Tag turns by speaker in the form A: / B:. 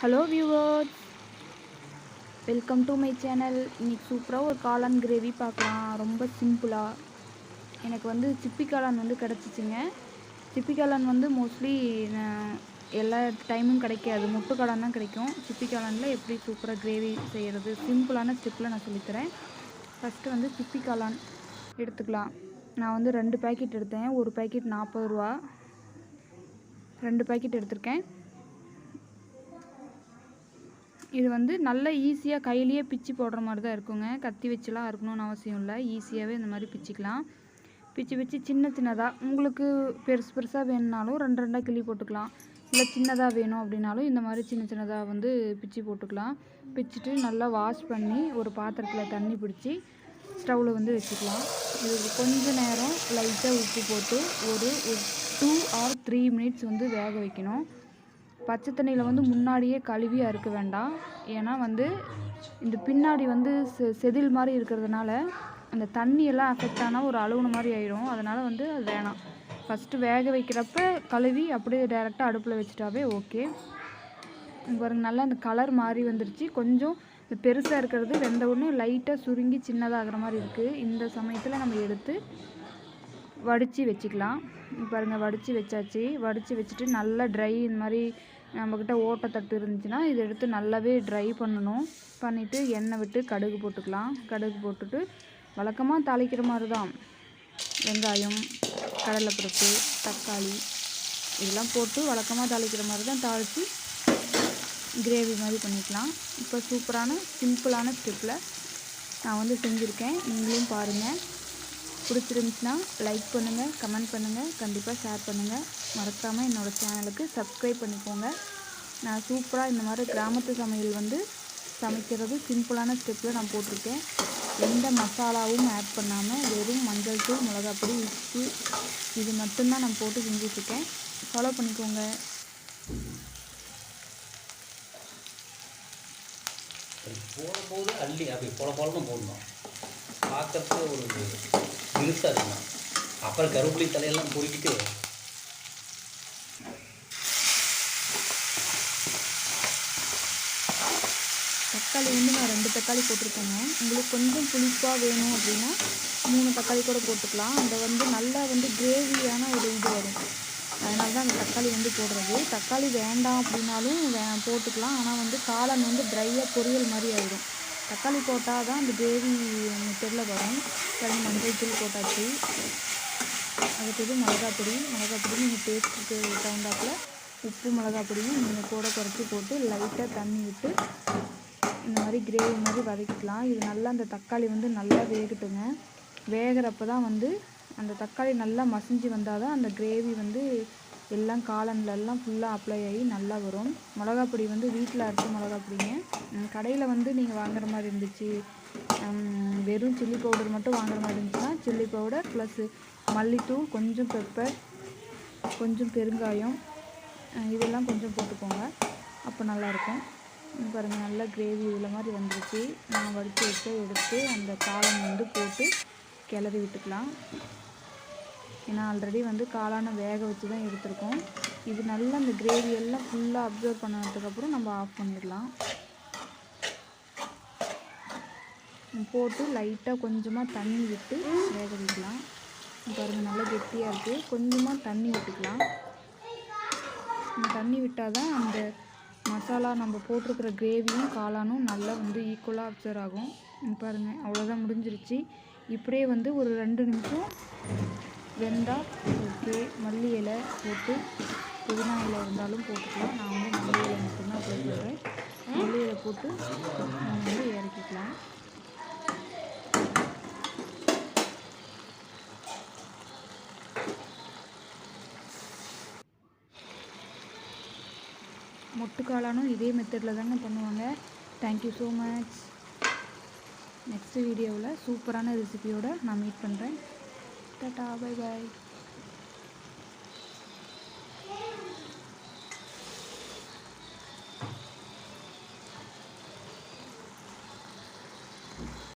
A: Hello viewers welcome to my channel இன்றைக்கி சூப்பராக ஒரு காளான் கிரேவி பார்க்கலாம். ரொம்ப சிம்பிளாக எனக்கு வந்து சிப்பி காளான் வந்து கிடச்சிச்சிங்க. சிப்பி காளான் வந்து மோஸ்ட்லி எல்லா டைமும் கிடைக்காது. முட்டு காளான் தான் கிடைக்கும். சிப்பி காளானில் எப்படி சூப்பராக கிரேவி செய்கிறது சிம்பிளான ஸ்டெப்பில் நான் சொல்லித்தரேன். ஃபஸ்ட்டு வந்து சிப்பி காளான் எடுத்துக்கலாம். நான் வந்து ரெண்டு பேக்கெட் எடுத்தேன். ஒரு பேக்கெட் நாற்பது ரூபா. ரெண்டு பேக்கெட் எடுத்திருக்கேன். இது வந்து நல்ல ஈஸியாக கையிலேயே பிச்சு போடுற மாதிரி தான் இருக்குங்க. கத்தி வச்சுலாம் இருக்கணும்னு அவசியம் இல்லை. ஈஸியாகவே இந்த மாதிரி பிச்சுக்கலாம். பிச்சு பிச்சு சின்ன சின்னதாக உங்களுக்கு பெருசு பெருசாக வேணுனாலும் ரெண்டு ரெண்டாக கிளி போட்டுக்கலாம். இல்லை சின்னதாக வேணும் அப்படின்னாலும் இந்த மாதிரி சின்ன சின்னதாக வந்து பிச்சு போட்டுக்கலாம். பிச்சுட்டு நல்லா வாஷ் பண்ணி ஒரு பாத்திரத்தில் தண்ணி பிடிச்சி ஸ்டவ்வில் வந்து வச்சுக்கலாம். இது கொஞ்ச நேரம் லைட்டாக உப்பு போட்டு ஒரு டூ ஆர் த்ரீ மினிட்ஸ் வந்து வேக வைக்கணும். பச்சை தண்ணியில் வந்து முன்னாடியே கழுவி அறுக்க வேண்டாம். ஏன்னா வந்து இந்த பின்னாடி வந்து செ செதில் மாதிரி இருக்கிறதுனால அந்த தண்ணியெல்லாம் அஃபெக்ட் ஆனால் ஒரு அழுகுன மாதிரி ஆயிடும் அதனால் வந்து அது வேணாம். ஃபஸ்ட்டு வேக வைக்கிறப்ப கழுவி அப்படியே டேரெக்டாக அடுப்பில் வச்சுட்டாவே ஓகே பாருங்க நல்லா அந்த கலர் மாறி வந்துருச்சு. கொஞ்சம் இந்த பெருசாக இருக்கிறது வெந்த ஒன்று லைட்டாக சுருங்கி சின்னதாகிற மாதிரி இருக்குது இந்த சமயத்தில் நம்ம எடுத்து வடித்து வச்சுக்கலாம். பாருங்கள் வடித்து வச்சாச்சு. வடித்து வச்சுட்டு நல்லா ட்ரை இந்த மாதிரி நம்மக்கிட்ட ஓட்டத்தட்டு இருந்துச்சுன்னா இதை எடுத்து நல்லாவே ட்ரை பண்ணணும். பண்ணிவிட்டு எண்ணெய் விட்டு கடுகு போட்டுக்கலாம். கடுகு போட்டுட்டு வழக்கமாக தாளிக்கிற மாதிரி தான் வெங்காயம் கடலைப்பருப்பு தக்காளி இதெல்லாம் போட்டு வழக்கமாக தாளிக்கிற மாதிரி தான் தாளித்து கிரேவி மாதிரி பண்ணிக்கலாம். இப்போ சூப்பரான சிம்பிளான ஸ்டெப்பில் நான் வந்து செஞ்சுருக்கேன். நீங்களும் பாருங்கள் பிடிச்சிருந்துச்சுன்னா லைக் பண்ணுங்கள் கமெண்ட் பண்ணுங்கள் கண்டிப்பாக ஷேர் பண்ணுங்கள் மறக்காமல் என்னோடய சேனலுக்கு சப்ஸ்கிரைப் பண்ணிக்கோங்க. நான் சூப்பராக இந்த மாதிரி கிராமத்து சமையல் வந்து சமைக்கிறது சிம்பிளான ஸ்டெப்பில் நான் போட்டிருக்கேன். எந்த மசாலாவும் ஆட் பண்ணாமல் வெறும் மஞ்சள் தூள் மிளகாப்பொடி உப்பு இது மட்டும்தான் நான் போட்டு செஞ்சிட்ருக்கேன். ஃபாலோ பண்ணிக்கோங்க.
B: போடும்போது அள்ளி அப்படி போல போலன்னு போடணும். பார்க்கறதுக்கு ஒரு விருசாக இருக்கணும் அப்புறம் கருப்புளி தலையெல்லாம் பொறிக்கிட்டு
A: தக்காளி வந்து நான் ரெண்டு தக்காளி போட்டிருக்கேங்க. உங்களுக்கு கொஞ்சம் புளிப்பாக வேணும் அப்படின்னா மூணு தக்காளி கூட போட்டுக்கலாம். அந்த வந்து நல்லா வந்து கிரேவியான ஒரு இது வரும். அதனால தான் அந்த தக்காளி வந்து போடுறது. தக்காளி வேண்டாம் அப்படின்னாலும் வே போட்டுக்கலாம். ஆனால் வந்து காளான் வந்து ட்ரையாக பொரியல் மாதிரி ஆயிடும். தக்காளி போட்டால் தான் அந்த கிரேவி மெத்தடில் வரும். தனி மஞ்சள் தூள் போட்டாச்சு. அடுத்தது மிளகாப்பொடி மிளகாப்பொடி நீங்கள் டேஸ்ட்டுக்கு தகுந்தாப்புல உப்பு மிளகாப்பொடியும் நீங்கள் கூட குறைச்சி போட்டு லைட்டாக தண்ணி விட்டு இந்த மாதிரி கிரேவி மாதிரி வதக்கிக்கலாம். இது நல்லா அந்த தக்காளி வந்து நல்லா வேகட்டுங்க. வேகிறப்ப தான் வந்து அந்த தக்காளி நல்லா மசிஞ்சு வந்தால் தான் அந்த கிரேவி வந்து எல்லாம் காளான்லெல்லாம் ஃபுல்லாக அப்ளை ஆகி நல்லா வரும். மிளகாப்பொடி வந்து வீட்டில் அரைச்ச மிளகா பொடிங்க. கடையில் வந்து நீங்கள் வாங்குற மாதிரி இருந்துச்சு. வெறும் சில்லி பவுடர் மட்டும் வாங்குற மாதிரி இருந்துச்சுன்னா சில்லி பவுடர் ப்ளஸ்ஸு மல்லித்தூள் கொஞ்சம் பெப்பர் கொஞ்சம் பெருங்காயம் இதெல்லாம் கொஞ்சம் போட்டுக்கோங்க. அப்போ நல்லாயிருக்கும் பாருங்கள் நல்லா கிரேவி இதில் மாதிரி வந்துருச்சு. நான் வடித்து வச்சு எடுத்து அந்த காளான் வந்து போட்டு கிளறி விட்டுக்கலாம். ஏன்னா ஆல்ரெடி வந்து காளானை வேக வச்சு தான் எடுத்திருக்கோம். இது நல்லா அந்த கிரேவி எல்லாம் ஃபுல்லாக அப்சர்வ் பண்ணதுக்கப்புறம் நம்ம ஆஃப் பண்ணிடலாம். போட்டு லைட்டாக கொஞ்சமாக தண்ணி விட்டு வேக வைக்கலாம். பாருங்கள் நல்லா கெட்டியாக இருக்குது கொஞ்சமாக தண்ணி விட்டுக்கலாம். தண்ணி விட்டால் தான் அந்த மசாலா நம்ம போட்டிருக்கிற கிரேவியும் காளானும் நல்லா வந்து ஈக்குவலாக அப்சர்வ் ஆகும். பாருங்கள் அவ்வளோதான் முடிஞ்சிருச்சு. இப்படியே வந்து ஒரு ரெண்டு நிமிஷம் வெந்தால் ஓகே மல்லி இலை போட்டு புதினா இலை இருந்தாலும் போட்டுக்கலாம். நான் வந்து மல்லி இலை மட்டும்தான் அப்ளை பண்ணுறேன் மல்லி இலை போட்டு நம்ம வந்து இறக்கிக்கலாம். மொட்டுக்காளானும் இதே மெத்தடில் தாங்க பண்ணுவாங்க. தேங்க்யூ ஸோ மச் நெக்ஸ்ட் வீடியோவில் சூப்பரான ரெசிபியோடு நான் மீட் பண்ணுறேன் টাটা বাই বাই